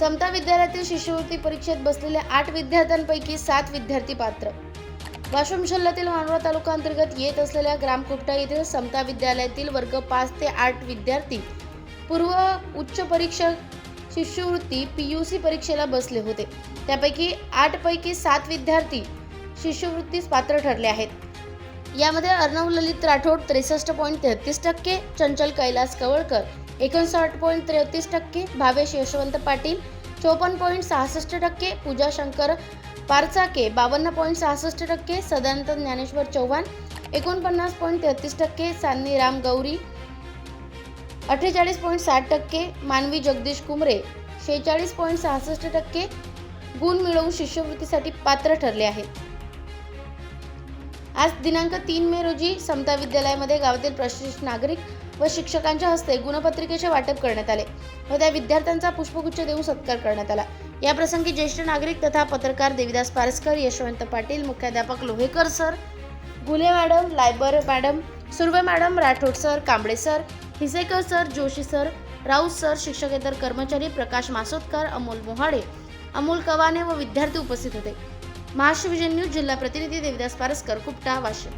समता विद्यालयातील शिष्यवृत्ती परीक्षेत बसलेल्या आठ विद्यार्थ्यांपैकी सात विद्यार्थी पात्र. वाशिम जिल्ह्यातील मानवडा तालुका अंतर्गत येत असलेल्या ग्रामकुपटा येथील समता विद्यालयातील वर्ग पाच ते आठ विद्यार्थी पूर्व उच्च परीक्षा शिष्यवृत्ती पी यू सी परीक्षेला बसले होते. त्यापैकी आठ पैकी सात विद्यार्थी शिष्यवृत्तीस पात्र ठरले आहेत. यामध्ये अर्णव ललित राठोड त्रेसष्ट पॉईंट तेहतीस टक्के चंचल कैलास कवळकर एकोणसाठ पॉईंट त्रेतीस टक्के भावेश यशवंत पाटील चोपन्न पॉईंट सहासष्ट टक्के पूजा शंकर पारचाके बावन्न पॉईंट सहासष्ट टक्के सदानंद ज्ञानेश्वर चव्हाण एकोणपन्नास पॉईंट तेहतीस टक्के सान्नी राम गौरी अठ्ठेचाळीस पॉईंट साठ टक्के मानवी जगदीश कुमरे शेहेचाळीस पॉईंट सहासष्ट टक्के गुण मिळवून शिष्यवृत्तीसाठी पात्र ठरले आहेत. आज दिनांक तीन मे रोजी समता विद्यालयामध्ये गावातील प्रशिक्षित नागरिक व शिक्षकांच्या हस्ते गुणपत्रिकेचे वाटप करण्यात आले व त्या विद्यार्थ्यांचा पुष्पगुच्छ देऊन सत्कार करण्यात आला. या प्रसंगी ज्येष्ठ नागरिक तथा पत्रकार देविदास पारस्कर यशवंत पाटील मुख्याध्यापक Lohekar sir Gule madam लायबर madam Surve madam Rathod sir Kamble sir Hisekar sir Joshi sir Raut sir शिक्षकेतर कर्मचारी प्रकाश मासोदकर अमोल मोहाडे अमोल कवाने व विद्यार्थी उपस्थित होते. महाराष्ट्र विजन न्यूज जिल्हा प्रतिनिधी देवदास पारस्कर कुपटा वाशिम.